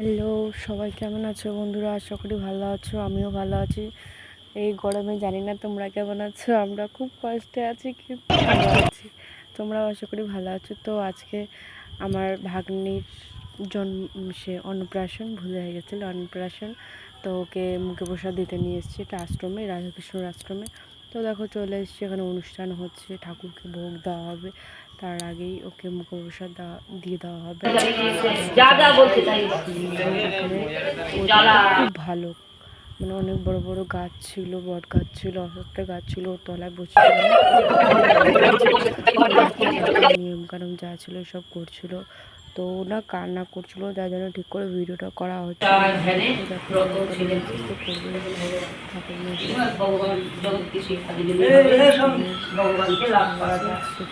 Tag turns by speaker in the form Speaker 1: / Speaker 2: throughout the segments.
Speaker 1: Hello, সবাই কেমন আছো? বন্ধুরা, আশা করি ভালো আছো, আমিও ভালো আছি। এই গরমে জানি না তোমরা কেমন আছো, আমরা খুব কষ্টে আছি, কিন্তু ভালো আছি। তোমরাও আশা করি ভালো আছো। তো আজকে আমার ভাগ্নির জন্ম সে অন্নপ্রাশন, ভুলে হয়ে গেছিল অন্নপ্রাশন। তো ওকে মুখে প্রসাদ দিতে নিয়ে এসেছি এটা আশ্রমে, রাধাকৃষ্ণর আশ্রমে। তো দেখো চলে এসেছি, এখানে অনুষ্ঠান হচ্ছে, ঠাকুরকে ভোগ দেওয়া হবে। তার আগেই ওকে মুখ প্রসাদ দিয়ে দেওয়া হবে। খুব ভালো। মানে অনেক বড় বড় গাছ ছিল বট গাছ ছিল অসত্য গাছ ছিল ওর তলায় বসছিল নিয়ম কানুন যা ছিল সব করছিল। তো ওনা কান্না করছিল যার জন্য ঠিক করে ভিডিওটা করা হচ্ছে।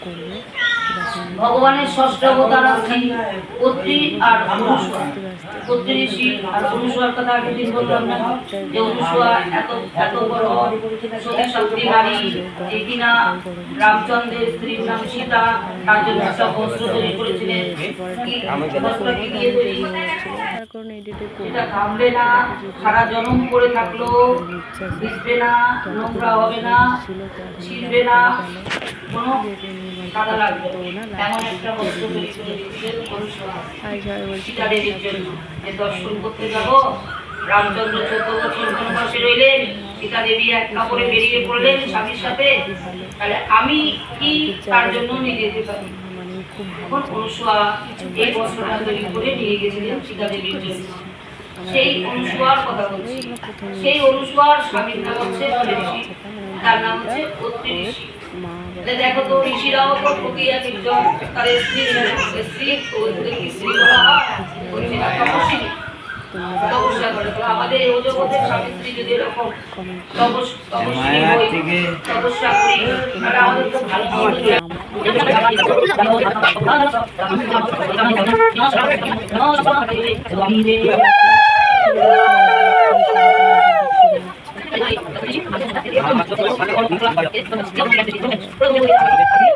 Speaker 1: করবে। Gracias. ভগবানের ষষ্ঠ অবতার
Speaker 2: আছেন পত্রী আর অনুসুয়া।
Speaker 1: পত্রী ঋষি আর
Speaker 2: কথা আগের দিন বললাম না।
Speaker 1: যে এত এত বড়
Speaker 2: সতী শক্তি নারী
Speaker 1: এই কিনা রামচন্দ্রের স্ত্রীর নাম সীতা, তার জন্য একটা বস্ত্র তৈরি করেছিলেন। বস্ত্র কি দিয়ে তৈরি
Speaker 2: ঘামবে না,
Speaker 1: সারা জনম পড়ে থাকল, ভিজবে
Speaker 2: না,
Speaker 1: নোংরা হবে না, ছিঁড়বে না,
Speaker 2: কোনো
Speaker 1: কাদা লাগবে না। দর্শন করতে যাব
Speaker 2: রামচন্দ্র চোদ্দ বছর বনবাসে রইলেন
Speaker 1: সীতা
Speaker 2: দেবী এক কাপড়ে বেরিয়ে পড়লেন স্বামীর সাথে তাহলে আমি কি
Speaker 1: তার জন্য নিয়ে যেতে পারি তখন অনুসুয়া এই বস্ত্রটা তৈরি করে নিয়ে গেছিলেন সীতা দেবীর জন্য সেই অনুসুয়ার কথা বলছি। সেই অনুসুয়ার
Speaker 2: স্বামীর নাম হচ্ছে
Speaker 1: তার নাম হচ্ছে
Speaker 2: অত্রি ঋষি মা তাহলে
Speaker 1: দেখো তো ঋষিরাও তো প্রতি এক তার স্ত্রী স্ত্রী
Speaker 2: স্ত্রী বলা হয়?
Speaker 1: তপস্যা করে। আমাদের এই জগতের স্বামী স্ত্রী যদি
Speaker 2: এরকম
Speaker 1: তপস্যা
Speaker 2: করি তাহলে আমাদের তো ভালো হবে でも、このクラスは一番の強い感じで行くのに、もう一度は。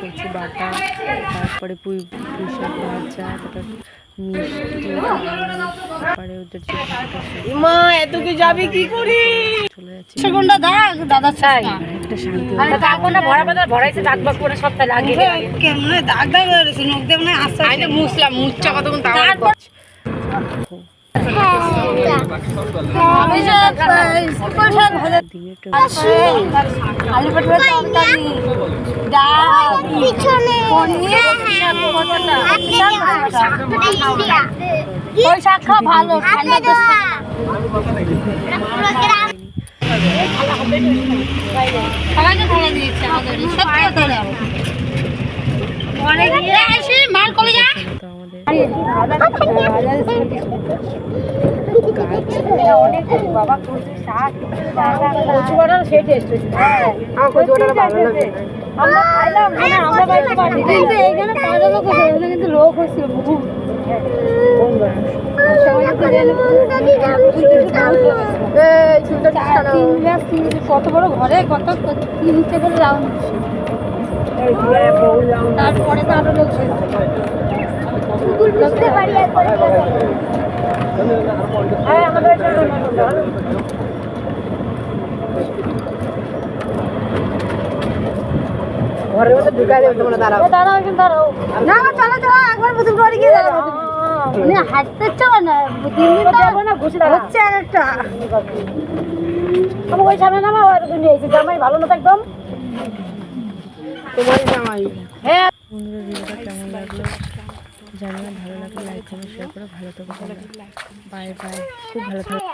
Speaker 1: কচু বাটা তারপরে পুঁই পুঁই শাক ভাজা তারপর মা এত কি যাবি কি করি চলে সেগুনটা
Speaker 3: দাগ দাদা চাই
Speaker 1: একটা ভরা পাতা ভরাইছে দাগ বাগ করে লাগে কেমনে দাগ দাগ
Speaker 3: হয়েছে নখ দিয়ে মনে আস্তে আস্তে মুছলাম
Speaker 1: মুচ্চা কতক্ষণ তারপর
Speaker 3: সব সব আলু তরকারি ডাল পিছনে। ওই ভালো ঠান্ডা তো সবাইকে ভালো আসি মাল কলে যা
Speaker 1: তো আমাদের
Speaker 4: আমার খাইলাম মানে আমরা বাড়িতে পাঠিয়ে কিন্তু
Speaker 3: এইখানে পাঁচটা লোক হয়েছে এখানে কিন্তু লোক হয়েছিল বহু তিন তিন কত বড় ঘরে কত করে রাউন্ড তারপরে তো আরও লোক
Speaker 4: হ্যাঁ আমাদের ঘরের মধ্যে ঢুকাই দেবে তোমরা দাঁড়াও। দাঁড়াও কিন্তু দাঁড়াও।
Speaker 3: না চলো চলো একবার গিয়ে দাঁড়াও। মানে হাঁটতে চাও না? দিন দিন তো
Speaker 4: না ঘুষে
Speaker 3: হচ্ছে আর একটা
Speaker 1: আমি ওই সামনে নামা আর
Speaker 4: নিয়ে এসেছি জামাই
Speaker 1: ভালো না তো একদম? তোমার
Speaker 5: জামাই।
Speaker 1: হ্যাঁ। বন্ধুরা ভিডিওটা কেমন লাগল জানি না ভালো লাগলে লাইক কমেন্ট শেয়ার করে ভালো থাকো বাই বাই খুব ভালো থাকো।